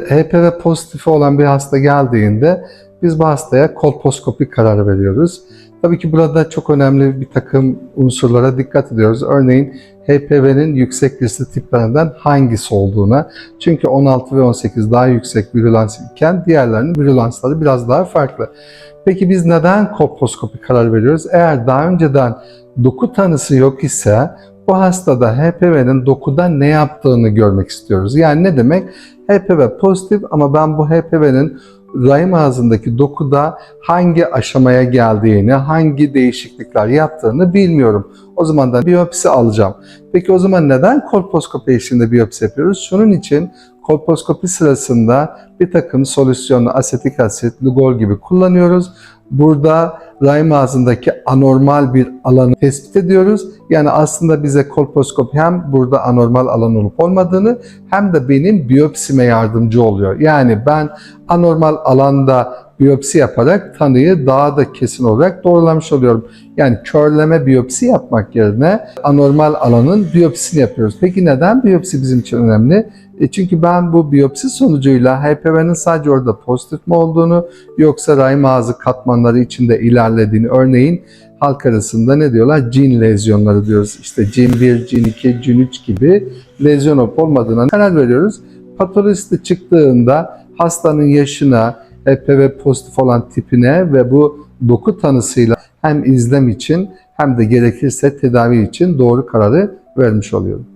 HPV pozitifi olan bir hasta geldiğinde biz bu hastaya kolposkopi kararı veriyoruz. Tabii ki burada çok önemli bir takım unsurlara dikkat ediyoruz. Örneğin HPV'nin yüksek riskli tiplerinden hangisi olduğuna. Çünkü 16 ve 18 daha yüksek virülans iken diğerlerinin virülansları biraz daha farklı. Peki biz neden kolposkopi karar veriyoruz? Eğer daha önceden doku tanısı yok ise bu hastada HPV'nin dokuda ne yaptığını görmek istiyoruz. Yani ne demek? HPV pozitif ama ben bu HPV'nin rahim ağzındaki dokuda hangi aşamaya geldiğini, hangi değişiklikler yaptığını bilmiyorum. O zaman da biyopsi alacağım. Peki o zaman neden kolposkopi eşliğinde biyopsi yapıyoruz? Şunun için kolposkopi sırasında bir takım solüsyonlu asetik asit, Lugol gibi kullanıyoruz. Burada rahim ağzındaki anormal bir alanı tespit ediyoruz. Yani aslında bize kolposkopi hem burada anormal alan olup olmadığını hem de benim biyopsime yardımcı oluyor. Yani ben anormal alanda biyopsi yaparak tanıyı daha da kesin olarak doğrulamış oluyorum. Yani körleme biyopsi yapmak yerine anormal alanın biyopsisini yapıyoruz. Peki neden biyopsi bizim için önemli? E çünkü ben bu biyopsi sonucuyla HPV'nin sadece orada pozitif mi olduğunu yoksa rahim ağzı katmanları içinde ilerlediğini örneğin halk arasında ne diyorlar? Cin lezyonları diyoruz. İşte cin 1, cin 2, cin 3 gibi lezyon olup olmadığına karar veriyoruz. Patolojisi çıktığında hastanın yaşına, HPV pozitif olan tipine ve bu doku tanısıyla hem izlem için hem de gerekirse tedavi için doğru kararı vermiş oluyorum.